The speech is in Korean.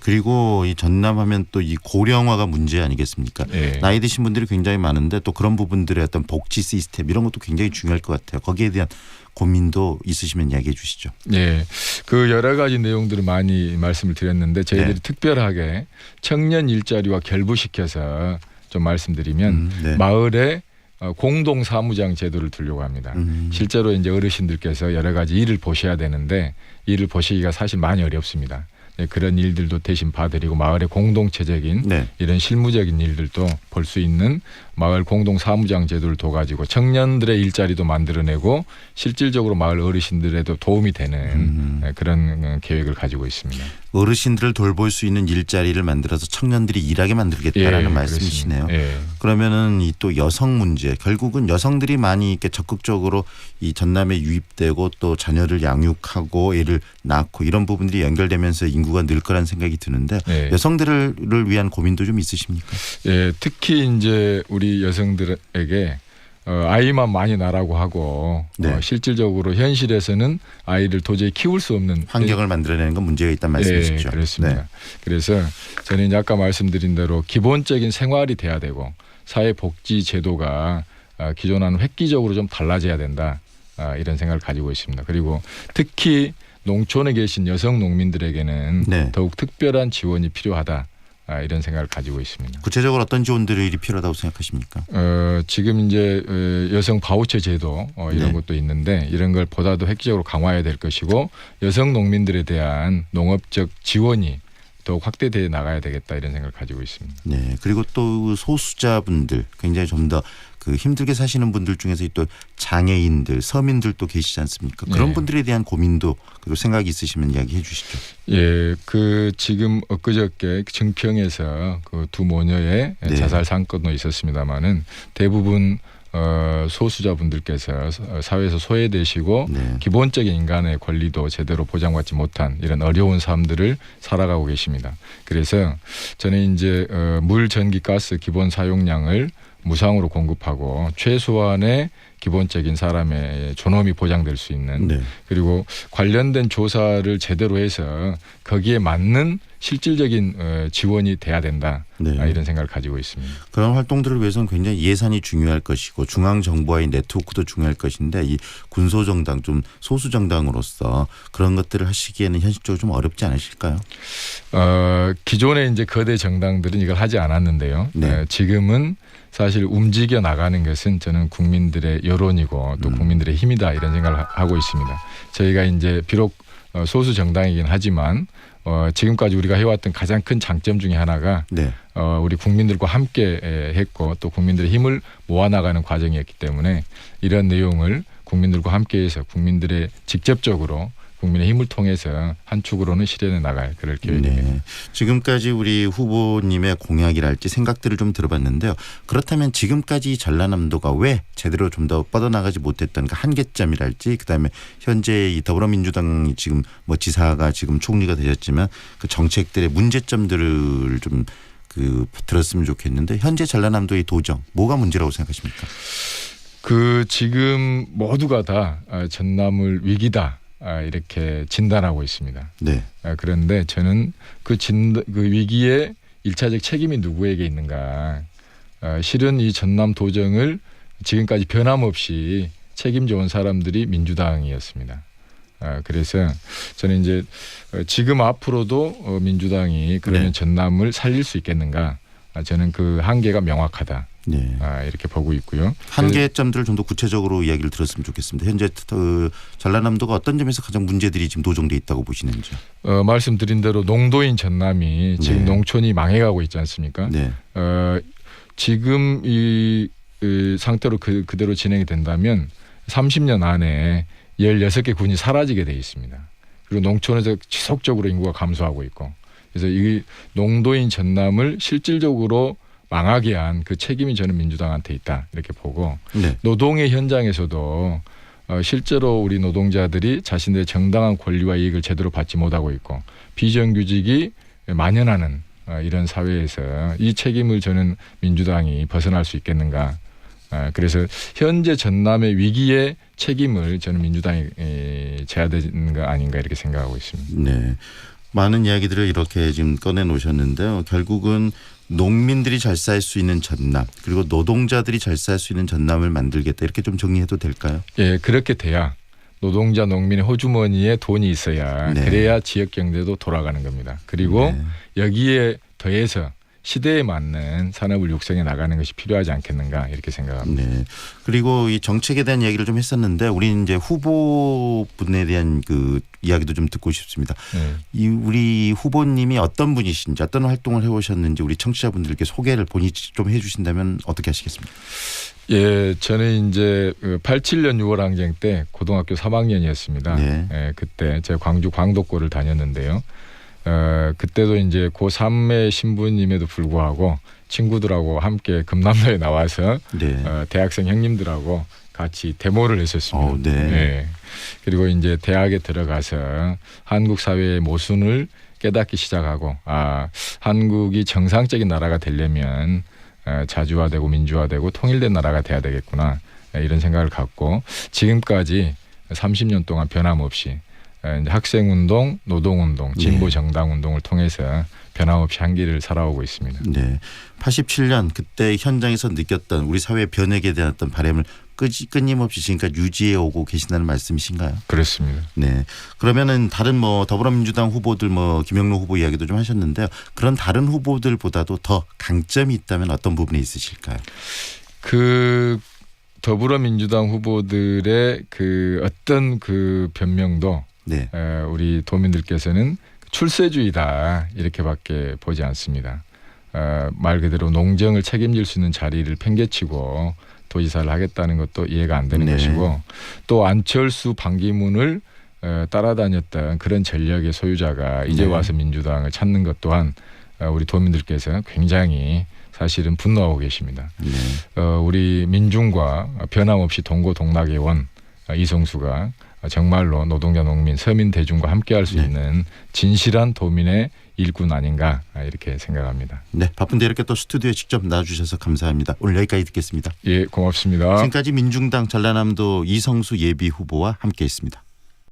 그리고 이 전남하면 또 이 고령화가 문제 아니겠습니까? 예. 나이 드신 분들이 굉장히 많은데 또 그런 부분들의 어떤 복지 시스템 이런 것도 굉장히 중요할 것 같아요. 거기에 대한 고민도 있으시면 이야기해 주시죠. 예. 그 여러 가지 내용들을 많이 말씀을 드렸는데 저희들이 네. 특별하게 청년 일자리와 결부시켜서 좀 말씀드리면 음, 네. 마을에 어, 공동 사무장 제도를 두려고 합니다. 음. 실제로 이제 어르신들께서 여러 가지 일을 보셔야 되는데 일을 보시기가 사실 많이 어렵습니다. 네, 그런 일들도 대신 봐드리고 마을의 공동체적인 네. 이런 실무적인 일들도 볼 수 있는 마을 공동 사무장 제도를 둬가지고 청년들의 일자리도 만들어내고 실질적으로 마을 어르신들에도 도움이 되는 음. 네, 그런 어, 계획을 가지고 있습니다. 어르신들을 돌볼 수 있는 일자리를 만들어서 청년들이 일하게 만들겠다라는 말씀이시네요. 그렇습니다. 예. 그러면은 이 또 여성 문제 결국은 여성들이 많이 이렇게 적극적으로 이 전남에 유입되고 또 자녀를 양육하고 애를 낳고 이런 부분들이 연결되면서 인구가 늘 거란 생각이 드는데 네. 여성들을 위한 고민도 좀 있으십니까? 예, 특히 이제 우리 여성들에게 어, 아이만 많이 낳으라고 하고 네. 어, 실질적으로 현실에서는 아이를 도저히 키울 수 없는 환경을 만들어내는 건 문제가 있다는 말씀이시죠. 예, 그렇습니다. 네. 그래서 저는 이제 아까 말씀드린 대로 기본적인 생활이 돼야 되고 사회복지 제도가 아, 기존와는 획기적으로 좀 달라져야 된다 아, 이런 생각을 가지고 있습니다. 그리고 특히 농촌에 계신 여성 농민들에게는 네. 더욱 특별한 지원이 필요하다 아, 이런 생각을 가지고 있습니다. 구체적으로 어떤 지원들이 필요하다고 생각하십니까? 어, 지금 이제 어, 여성 바우처 제도 어, 이런 네. 것도 있는데 이런 걸 보다도 획기적으로 강화해야 될 것이고 여성 농민들에 대한 농업적 지원이 더욱 확대돼 나가야 되겠다 이런 생각을 가지고 있습니다. 네. 그리고 또 소수자분들 굉장히 좀 더 그 힘들게 사시는 분들 중에서 또 장애인들, 서민들도 계시지 않습니까? 그런 네. 분들에 대한 고민도 그리고 생각이 있으시면 이야기해 주시죠. 예, 그 지금 엊그저께 증평에서 그 두 모녀의 네. 자살 사건도 있었습니다마는 대부분 어, 소수자분들께서 사회에서 소외되시고 네. 기본적인 인간의 권리도 제대로 보장받지 못한 이런 어려운 삶들을 살아가고 계십니다. 그래서 저는 이제 어, 물, 전기, 가스 기본 사용량을 무상으로 공급하고 최소한의 기본적인 사람의 존엄이 보장될 수 있는 네. 그리고 관련된 조사를 제대로 해서 거기에 맞는 실질적인 어, 지원이 돼야 된다 네. 아, 이런 생각을 가지고 있습니다. 그런 활동들을 위해서는 굉장히 예산이 중요할 것이고 중앙 정부와의 네트워크도 중요할 것인데 이 군소 정당 좀 소수 정당으로서 그런 것들을 하시기에는 현실적으로 좀 어렵지 않으실까요? 어, 기존에 이제 거대 정당들은 이걸 하지 않았는데요. 네. 어, 지금은 사실 움직여 나가는 것은 저는 국민들의 여론이고 또 음. 국민들의 힘이다 이런 생각을 하- 하고 있습니다. 저희가 이제 비록 어, 소수 정당이긴 하지만 어, 지금까지 우리가 해왔던 가장 큰 장점 중에 하나가 네. 어, 우리 국민들과 함께 에, 했고 또 국민들의 힘을 모아나가는 과정이었기 때문에 이런 내용을 국민들과 함께해서 국민들의 직접적으로 국민의 힘을 통해서 한 축으로는 실현해 나갈 그럴 계획입니다. 네. 지금까지 우리 후보님의 공약이랄지 생각들을 좀 들어봤는데요. 그렇다면 지금까지 이 전라남도가 왜 제대로 좀 더 뻗어나가지 못했던 그 한계점이랄지 그다음에 현재 이 더불어민주당이 지금 뭐 지사가 지금 총리가 되셨지만 그 정책들의 문제점들을 좀그 들었으면 좋겠는데 현재 전라남도의 도정 뭐가 문제라고 생각하십니까? 그 지금 모두가 다 아, 전남을 위기다 아, 이렇게 진단하고 있습니다. 네. 아, 그런데 저는 그, 진, 그 위기의 일차적 책임이 누구에게 있는가? 아, 실은 이 전남 도정을 지금까지 변함없이 책임져 온 사람들이 민주당이었습니다. 아, 그래서 저는 이제 어, 지금 앞으로도 어, 민주당이 그러면 네. 전남을 살릴 수 있겠는가? 아, 저는 그 한계가 명확하다. 네. 아, 이렇게 보고 있고요. 한계점들을 좀 더 구체적으로 이야기를 들었으면 좋겠습니다. 현재 그 전라남도가 어떤 점에서 가장 문제들이 지금 도정돼 있다고 보시는지. 어, 말씀드린 대로 농도인 전남이 지금 네. 농촌이 망해가고 있지 않습니까? 네. 어, 지금 이, 이 상태로 그, 그대로 진행이 된다면 30년 안에 16개 군이 사라지게 돼 있습니다. 그리고 농촌에서 지속적으로 인구가 감소하고 있고 그래서 이 농도인 전남을 실질적으로 망하게 한 그 책임이 저는 민주당한테 있다 이렇게 보고 네. 노동의 현장에서도 어, 실제로 우리 노동자들이 자신들의 정당한 권리와 이익을 제대로 받지 못하고 있고 비정규직이 만연하는 어, 이런 사회에서 이 책임을 저는 민주당이 벗어날 수 있겠는가. 어, 그래서 현재 전남의 위기의 책임을 저는 민주당이 에, 져야 되는 거 아닌가 이렇게 생각하고 있습니다. 네. 많은 이야기들을 이렇게 지금 꺼내 놓으셨는데요. 결국은 농민들이 잘 살 수 있는 전남 그리고 노동자들이 잘 살 수 있는 전남을 만들겠다 이렇게 좀 정리해도 될까요? 예, 그렇게 돼야 노동자 농민의 호주머니에 돈이 있어야 네. 그래야 지역 경제도 돌아가는 겁니다. 그리고 네. 여기에 더해서 시대에 맞는 산업을 육성해 나가는 것이 필요하지 않겠는가 이렇게 생각합니다. 네. 그리고 이 정책에 대한 이야기를 좀 했었는데 우리는 이제 후보분에 대한 그 이야기도 좀 듣고 싶습니다. 네. 이 우리 후보님이 어떤 분이신지 어떤 활동을 해오셨는지 우리 청취자분들께 소개를 본인이 좀 해주신다면 어떻게 하시겠습니까? 예, 저는 이제 87년 6월 항쟁 때 고등학교 3학년이었습니다. 네. 예, 그때 제가 광주 광덕고를 다녔는데요. 어, 그때도 이제 고3의 신부님에도 불구하고 친구들하고 함께 금남로에 나와서 네. 어, 대학생 형님들하고 같이 데모를 했었습니다. 어, 네. 예. 그리고 이제 대학에 들어가서 한국 사회의 모순을 깨닫기 시작하고 아 한국이 정상적인 나라가 되려면 어, 자주화되고 민주화되고 통일된 나라가 돼야 되겠구나 예, 이런 생각을 갖고 지금까지 30년 동안 변함없이 학생 운동, 노동 운동, 진보 네. 정당 운동을 통해서 변함없이 한 길을 살아오고 있습니다. 네. 87년 그때 현장에서 느꼈던 우리 사회 변혁에 대한 어떤 바람을 끄지, 끊임없이 지금까지 유지해 오고 계신다는 말씀이신가요? 그렇습니다. 네. 그러면은 다른 뭐 더불어민주당 후보들 뭐 김영로 후보 이야기도 좀 하셨는데요. 그런 다른 후보들보다도 더 강점이 있다면 어떤 부분에 있으실까요? 그 더불어민주당 후보들의 그 어떤 그 변명도 네. 에, 우리 도민들께서는 출세주의다 이렇게밖에 보지 않습니다. 어, 말 그대로 농정을 책임질 수 있는 자리를 팽개치고 도지사를 하겠다는 것도 이해가 안 되는 네. 것이고 또 안철수 반기문을 어, 따라다녔던 그런 전력의 소유자가 이제 네. 와서 민주당을 찾는 것 또한 어, 우리 도민들께서 굉장히 사실은 분노하고 계십니다. 네. 어, 우리 민중과 변함없이 동고동락의 원 어, 이성수가 정말로 노동자 농민 서민 대중과 함께할 수 네. 있는 진실한 도민의 일꾼 아닌가 아, 이렇게 생각합니다. 네. 바쁜데 이렇게 또 스튜디오에 직접 나와주셔서 감사합니다. 오늘 여기까지 듣겠습니다. 예, 고맙습니다. 지금까지 민중당 전라남도 이성수 예비 후보와 함께했습니다.